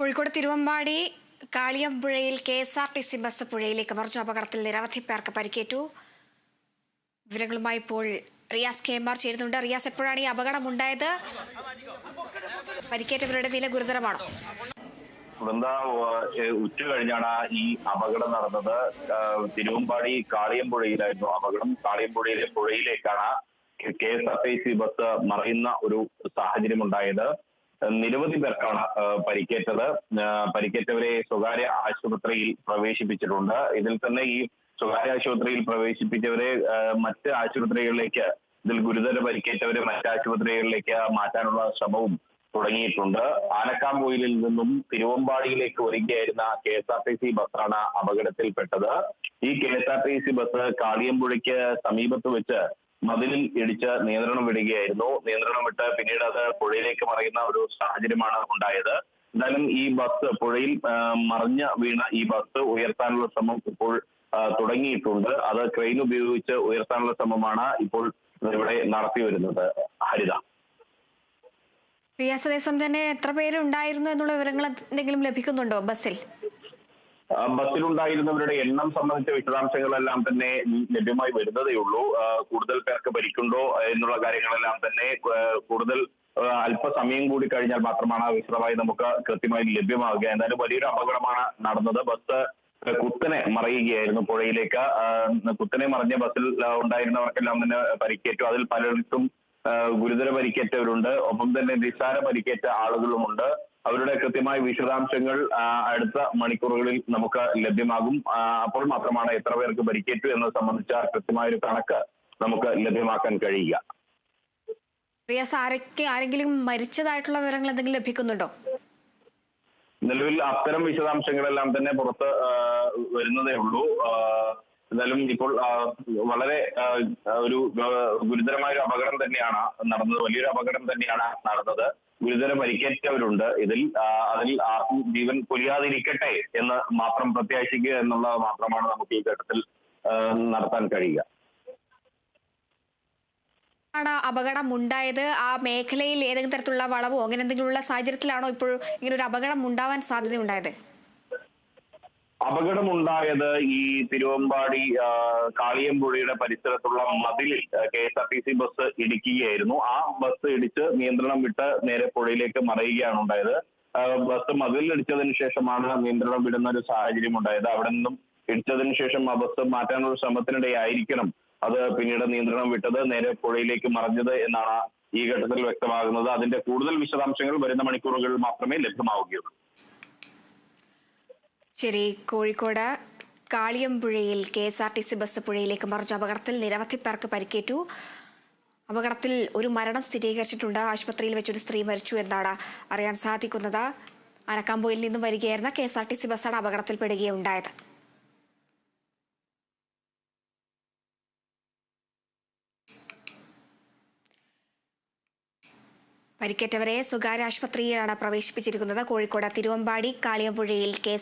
Kozhikode Thiruvambady കാളിയമ്പുഴയിൽ K S R T C bus പുഴയിലേക്ക് മറിഞ്ഞു അപകടത്തിൽ നിരവധി പേർക്ക് പരിക്കേറ്റു. വിവരങ്ങളുമായി ഇപ്പോൾ റിയാസ് കെ. എം. ആർ. ചേരുന്നുണ്ട്. റിയാസ് എപ്പോഴാണ് ഈ അപകടം ഉണ്ടായത് പരിക്കേറ്റവരുടെ നില ഗുരുതരമാണോ? വൃന്ദ ഉച്ച കഴിഞ്ഞാണ് ഈ അപകടം നടന്നത്. തിരുവമ്പാടി കാളിയമ്പുഴയിലായിരുന്നു അപകടം. കാളിയമ്പുഴയിലെ പുഴയിലേക്കാണ് K S R T C bus മറയുന്ന ഒരു സാഹചര്യം ഉണ്ടായത് നിരവധി പേർക്കാണ് പരിക്കേറ്റത്. പരിക്കേറ്റവരെ സ്വകാര്യ ആശുപത്രിയിൽ പ്രവേശിപ്പിച്ചിട്ടുണ്ട്. ഇതിൽ തന്നെ ഈ സ്വകാര്യ ആശുപത്രിയിൽ പ്രവേശിപ്പിച്ചവരെ മറ്റ് ആശുപത്രികളിലേക്ക് ഇതിൽ ഗുരുതര പരിക്കേറ്റവരെ മറ്റ് ആശുപത്രികളിലേക്ക് മാറ്റാനുള്ള ശ്രമവും തുടങ്ങിയിട്ടുണ്ട്. ആനക്കാംപൊയിലിൽ നിന്നും തിരുവമ്പാടിയിലേക്ക് വരികയായിരുന്ന K S R T C ബസ്സാണ് അപകടത്തിൽപ്പെട്ടത്. ഈ K S R T C bus കാളിയമ്പുഴയ്ക്ക് സമീപത്ത് വെച്ച് മതിലിൽ ഇടിച്ച് നിയന്ത്രണം വിടുകയായിരുന്നു. നിയന്ത്രണം വിട്ട് പിന്നീട് അത് പുഴയിലേക്ക് മറയുന്ന ഒരു സാഹചര്യമാണ് ഉണ്ടായത്. എന്തായാലും ഈ ബസ് പുഴയിൽ മറിഞ്ഞ വീണ ഈ ബസ് ഉയർത്താനുള്ള ശ്രമം ഇപ്പോൾ തുടങ്ങിയിട്ടുണ്ട്. അത് ക്രെയിൻ ഉപയോഗിച്ച് ഉയർത്താനുള്ള ശ്രമമാണ് ഇപ്പോൾ ഇവിടെ നടത്തി വരുന്നത്. ഹരിത. റിയാസ് അതേസമയം തന്നെ എത്ര പേരുണ്ടായിരുന്നു എന്നുള്ള വിവരങ്ങൾ എന്തെങ്കിലും ലഭിക്കുന്നുണ്ടോ ബസ്സിൽ? ബസ്സിലുണ്ടായിരുന്നവരുടെ എണ്ണം സംബന്ധിച്ച വിശദാംശങ്ങളെല്ലാം തന്നെ ലഭ്യമായി വരുന്നതേ ഉള്ളൂ. കൂടുതൽ പേർക്ക് പരിക്കുണ്ടോ എന്നുള്ള കാര്യങ്ങളെല്ലാം തന്നെ കൂടുതൽ അല്പസമയം കൂടി കഴിഞ്ഞാൽ മാത്രമാണ് വിശദമായി നമുക്ക് കൃത്യമായി ലഭ്യമാവുക. എന്തായാലും വലിയൊരു അപകടമാണ് നടന്നത്. ബസ് കുത്തനെ മറിയുകയായിരുന്നു പുഴയിലേക്ക്. കുത്തനെ മറിഞ്ഞ ബസ്സിൽ ഉണ്ടായിരുന്നവർക്കെല്ലാം തന്നെ പരിക്കേറ്റു. അതിൽ പലർക്കും ഗുരുതര പരിക്കേറ്റവരുണ്ട്. ഒപ്പം തന്നെ നിസ്സാര പരിക്കേറ്റ ആളുകളുമുണ്ട്. അവരുടെ കൃത്യമായ വിശദാംശങ്ങൾ അടുത്ത മണിക്കൂറുകളിൽ നമുക്ക് ലഭ്യമാകും. അപ്പോൾ മാത്രമാണ് എത്ര പേർക്ക് പരിക്കേറ്റു എന്നത് സംബന്ധിച്ച കൃത്യമായ ഒരു കണക്ക് നമുക്ക് ലഭ്യമാക്കാൻ കഴിയുക. റിയാസ് ആരൊക്കെ ആരെങ്കിലും മരിച്ചതായിട്ടുള്ള വിവരങ്ങൾ എന്തെങ്കിലും ലഭിക്കുന്നുണ്ടോ? നിലവിൽ അത്തരം വിശദാംശങ്ങളെല്ലാം തന്നെ പുറത്ത് വരുന്നതേ ഉള്ളൂ. എന്തായാലും ഇപ്പോൾ വളരെ ഒരു ഗുരുതരമായ ഒരു അപകടം തന്നെയാണ് നടന്നത്. വലിയൊരു അപകടം തന്നെയാണ് നടന്നത്. ഗുരുതര പരിക്കേറ്റവരുണ്ട്. ഇതിൽ അതിൽ ആർക്കും ജീവൻ പൊലിയാതിരിക്കട്ടെ എന്ന് മാത്രം പ്രത്യാശിക്കുക എന്നുള്ളത് മാത്രമാണ് നമുക്ക് ഈ ഘട്ടത്തിൽ നടത്താൻ കഴിയുക. ആണ് അപകടം ഉണ്ടായത് ആ മേഖലയിൽ ഏതെങ്കിലും തരത്തിലുള്ള വളവോ അങ്ങനെ എന്തെങ്കിലുമുള്ള സാഹചര്യത്തിലാണോ ഇപ്പോൾ ഇങ്ങനെ ഒരു അപകടം ഉണ്ടാവാൻ സാധ്യത ഉണ്ടായത് അപകടമുണ്ടായത് ഈ തിരുവമ്പാടി കാളിയമ്പുഴയുടെ പരിസരത്തുള്ള മതിലിൽ K S R T C bus ഇടിക്കുകയായിരുന്നു. ആ ബസ് ഇടിച്ച് നിയന്ത്രണം വിട്ട് നേരെ പുഴയിലേക്ക് മറയുകയാണ് ഉണ്ടായത്. ബസ് മതിലിൽ ഇടിച്ചതിന് ശേഷമാണ് നിയന്ത്രണം വിടുന്ന ഒരു സാഹചര്യം ഉണ്ടായത്. അവിടെ നിന്നും ഇടിച്ചതിന് ശേഷം ആ ബസ് മാറ്റാനുള്ള ശ്രമത്തിനിടെയായിരിക്കണം അത് പിന്നീട് നിയന്ത്രണം വിട്ടത് നേരെ പുഴയിലേക്ക് മറഞ്ഞത് എന്നാണ് ഈ ഘട്ടത്തിൽ വ്യക്തമാകുന്നത്. അതിന്റെ കൂടുതൽ വിശദാംശങ്ങൾ വരുന്ന മണിക്കൂറുകളിൽ മാത്രമേ ലഭ്യമാവുകയുള്ളൂ. ശരി Kozhikode കാളിയമ്പുഴയിൽ K S R T C bus പുഴയിലേക്ക് മറിഞ്ഞ അപകടത്തിൽ നിരവധി പേർക്ക് പരിക്കേറ്റു. അപകടത്തിൽ ഒരു മരണം സ്ഥിരീകരിച്ചിട്ടുണ്ട്. ആശുപത്രിയിൽ വെച്ചൊരു സ്ത്രീ മരിച്ചു എന്നാണ് അറിയാൻ സാധിക്കുന്നത്. അനക്കാമ്പുയിൽ നിന്നും വരികയായിരുന്ന K S R T C ബസ്സാണ് അപകടത്തിൽപ്പെടുകയുണ്ടായത് പരിക്കേറ്റവരെ സ്വകാര്യ ആശുപത്രിയിലാണ് പ്രവേശിപ്പിച്ചിരിക്കുന്നത്. കോഴിക്കോട് തിരുവമ്പാടി കാളിയമ്പുഴയിൽ കെ